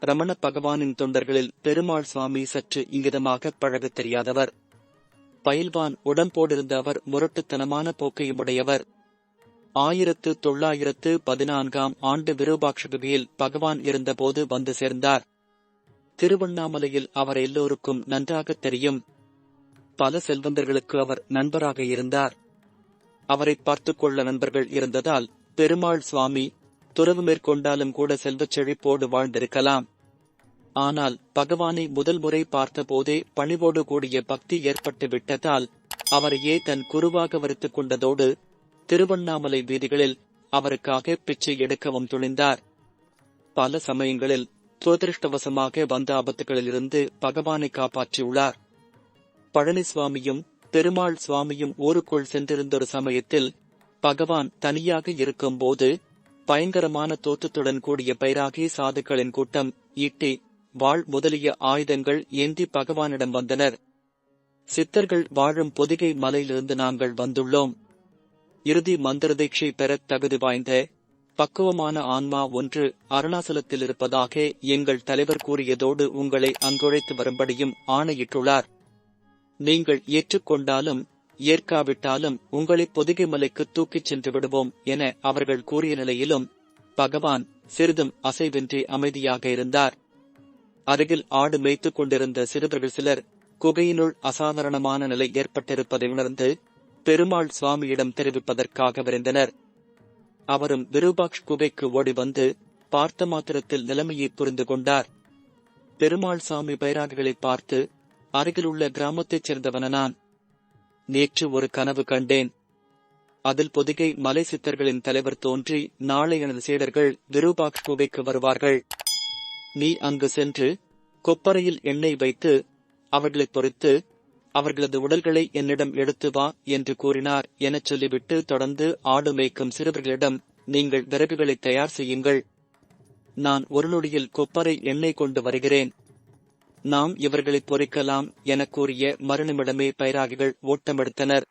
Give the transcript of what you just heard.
ரமண பகவானின் தொண்டர்களில் பெருமாள் சுவாமி சற்று இங்கிதமாக பழகத் தெரியாதவர். பயில்வான் உடம்போடிருந்த அவர் முரட்டுத்தனமான போக்கையுமுடையவர் ஆயிரத்து தொள்ளாயிரத்து பதினான்காம் ஆண்டு விரூபாட்சகுகையில் பகவான் இருந்தபோது வந்து சேர்ந்தார். திருவண்ணாமலையில் அவர் எல்லோருக்கும் நன்றாகத் தெரியும். பல செல்வந்தர்களுக்கு அவர் நண்பராக இருந்தார். அவரை பார்த்துக் கொள்ள நண்பர்கள் இருந்ததால் பெருமாள் சுவாமி துறவு மேற்கொண்டாலும் கூட செல்வச் செழிப்போடு வாழ்ந்திருக்கலாம். ஆனால் பகவானை முதல் முறை பார்த்தபோதே பணிவோடு கூடிய பக்தி ஏற்பட்டு விட்டதால் அவரையே தன் குருவாக வரித்துக் கொண்டதோடு திருவண்ணாமலை வீதிகளில் அவருக்காக பிச்சை எடுக்கவும் துணிந்தார். பல சமயங்களில் துரதிருஷ்டவசமாக வந்த ஆபத்துகளிலிருந்து பகவானை காப்பாற்றியுள்ளார். பழனிசுவாமியும் பெருமாள் சுவாமியும் ஊருக்குள் சென்றிருந்த ஒரு சமயத்தில் பகவான் தனியாக இருக்கும்போது பயங்கரமான தோற்றத்துடன் கூடிய பைராகி சாதுக்களின் கூட்டம் ஈட்டி வாழ் முதலிய ஆயுதங்கள் ஏந்தி பகவானிடம் வந்தனர். சித்தர்கள் வாழும் பொதிகை மலையிலிருந்து நாங்கள் வந்துள்ளோம். இறுதி மந்திர தீட்சை பெற தகுதி வாய்ந்த பக்குவமான ஆன்மா ஒன்று அருணாசலத்தில் இருப்பதாக எங்கள் தலைவர் கூறியதோடு உங்களை அங்குழைத்து வரும்படியும் ஆணையிட்டுள்ளார். நீங்கள் ஏற்றுக்கொண்டாலும் ஏற்காவிட்டாலும் உங்களை பொதிகை மலைக்கு தூக்கிச் சென்று விடுவோம் என அவர்கள் கூறிய நிலையிலும் பகவான் சிறிதும் அசைவின்றி அமைதியாக இருந்தார். அருகில் ஆடு மேய்த்துக் கொண்டிருந்த சிறுவர்கள் சிலர் குகையினுள் அசாதாரணமான நிலை ஏற்பட்டிருப்பதை உணர்ந்து பெருமாள் சுவாமியிடம் தெரிவிப்பதற்காக விரைந்தனர். அவரும் விருபாக்ஷ் குகைக்கு ஓடி வந்து பார்த்த மாத்திரத்தில் நிலைமையை புரிந்து கொண்டார். பெருமாள் சாமி பைராகிகளை பார்த்து அருகிலுள்ள கிராமத்தைச் சேர்ந்தவன நான் நேற்று ஒரு கனவு கண்டேன். அதில் பொதிகை மலை சித்தர்களின் தலைவர் தோன்றி நாளை எனது சீடர்கள் விருபாக்ஷ் குகைக்கு வருவார்கள். நீ அங்கு சென்று கொப்பரையில் எண்ணெய் வைத்து அவர்களைப் பொறித்து அவர்களது உடல்களை என்னிடம் எடுத்து வா என்று கூறினார். எனச் சொல்லிவிட்டு தொடர்ந்து ஆடு மேய்க்கும் சிறுவர்களிடம் நீங்கள் விறகுகளை தயார் செய்யுங்கள். நான் ஒரு நொடியில் கொப்பரை எண்ணெய் கொண்டு வருகிறேன். நாம் இவர்களை பொறிக்கலாம் என கூறிய மறுநிமிடமே பைராகிகள் ஓட்டமெடுத்தனர்.